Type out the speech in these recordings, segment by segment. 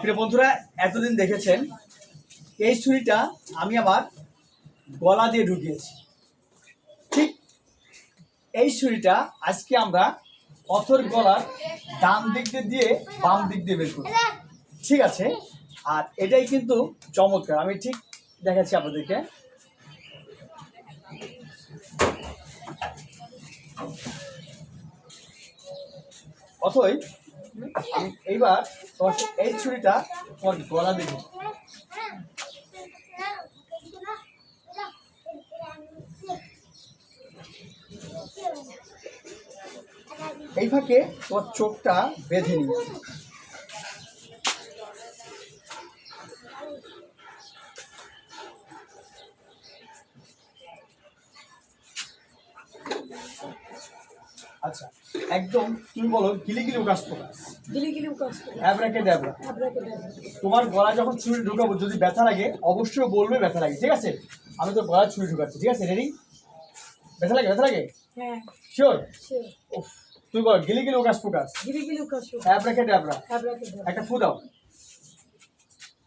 প্রিয় বন্ধুরা, এতদিন দেখেছেন, এই ছুরিটা আমি আমার গলা দিয়ে ঢুকিয়েছি। ঠিক এই ছুরিটা আজকে আমরা অথর গলার ডান দিক দিয়ে দিয়ে বাম দিক দিয়ে বের করব। ঠিক আছে? আর এটাই কিন্তু চমৎকার। আমি ঠিক দেখাচ্ছি আপনাদেরকে। অথই এইবার তোমার এই ছুরিটা তোমার গলা দিকে এই ফাঁকে তোমার চোখটা বেঁধে নিবে আচ্ছা একদম তুমি বলো গিলি গিলি উকাস প্রকাশ গিলি গিলি কাজ করে অ্যাবরাকে ড্যাবরা। তোমার গলায় যখন ছুরি ঢুকাবো যদি ব্যথা লাগে অবশ্যই বলবে ব্যথা লাগে ঠিক আছে? আমি তো গলায় ছুরি ঢুকাচ্ছি ঠিক আছে? রেডি ব্যথা লাগে ব্যথা লাগে? হ্যাঁ। শিওর সে তুই বল গিলি গিলি উকাস প্রকাশ গিলি গিলি কাজ করে অ্যাবরাকে ড্যাবরা। আবরাকাডাবরা। একটা ফু দাও।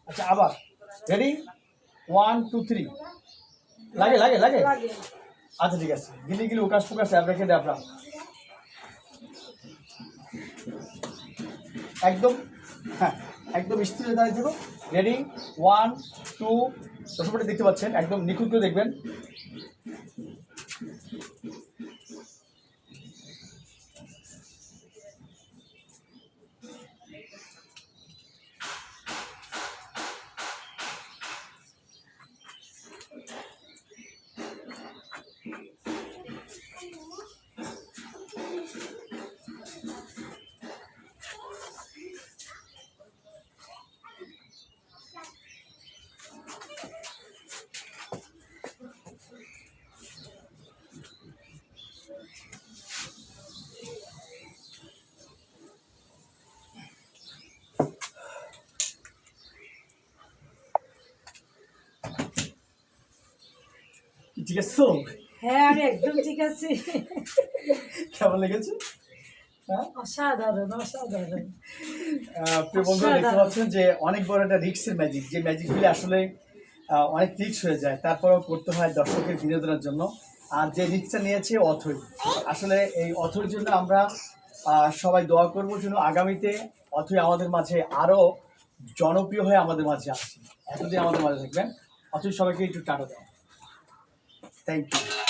আচ্ছা আবার। রেডি ওয়ান টু থ্রি লাগে লাগে লাগে? আচ্ছা ঠিক আছে। গিলি গিলি উকাস ফুকাস অ্যাবরাকে ড্যাবরা। একদম হ্যাঁ একদম স্থির দাঁড়িয়ে থাকো রেডি ওয়ান টু দশমিটি দেখতে পাচ্ছেন, একদম নিখুঁত করে দেখবেন। ঠিক আছে হ্যাঁ আমি একদম ঠিক আছি। কেমন লেগেছে? হ্যাঁ? অসাধারণ অসাধারণ। প্রিয় বন্ধুরা দেখতে পাচ্ছেন যে অনেক বড় একটা রিক্সের ম্যাজিক যে ম্যাজিকগুলি আসলে অনেক রিক্স হয়ে যায়। তারপরেও করতে হয় দর্শকের বিনোদনের জন্য। আর যে রিক্সটা নিয়েছে অথই আসলে এই অথর জন্য আমরা সবাই দোয়া করব যেন আগামীতে অথই আমাদের মাঝে আরও জনপ্রিয় হয়ে আমাদের মাঝে আসছে। এতদিন আমাদের মাঝে থাকবেন। অথই সবাইকে একটু টাটা দেয় Thank you.